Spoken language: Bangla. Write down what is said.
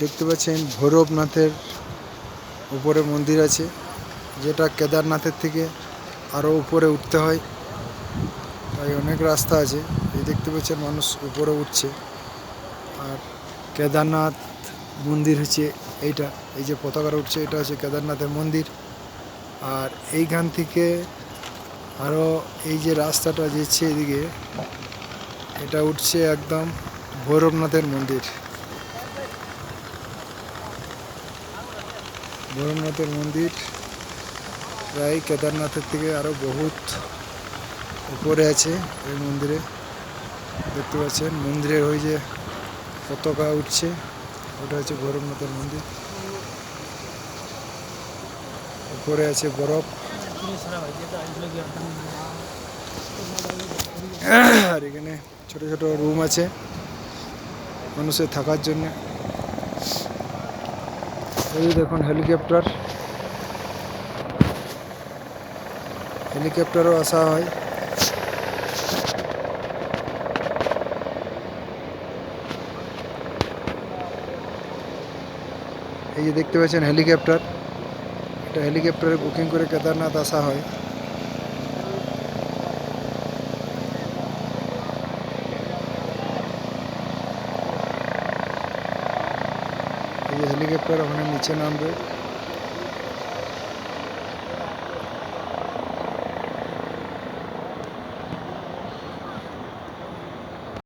দেখতে পাচ্ছেন ভৈরবনাথের উপরে মন্দির আছে, যেটা কেদারনাথের থেকে আরও উপরে উঠতে হয়। তাই অনেক রাস্তা আছে, এই দেখতে পাচ্ছেন মানুষ উপরে উঠছে। আর কেদারনাথ মন্দির হচ্ছে এইটা, এই যে পতাকাটা উঠছে, এটা হচ্ছে কেদারনাথের মন্দির। আর এইখান থেকে আরও এই যে রাস্তাটা যাচ্ছে এদিকে, এটা উঠছে একদম ভৈরবনাথের মন্দির। ভৈরবনাথের মন্দির। প্রায় কেদারনাথের থেকে আরও বহুত উপরে আছে এই মন্দিরে। দেখতে পাচ্ছেন, মন্দিরের ওই যে পতাকা উঠছে, ওটা হচ্ছে ভৈরবনাথের মন্দির। উপরে আছে বরফ। আর এখানে ছোট ছোট রুম আছে মানুষের থাকার জন্য। এই দেখুন হেলিকপ্টার। হেলিকপ্টারও আসা হয়। এই যে দেখতে পাচ্ছেন হেলিকপ্টার। এটা হেলিকপ্টারে বুকিং করে কেদারনাথ আসা হয়। এই যে হেলিকপ্টার ওখানে নিচে নামবে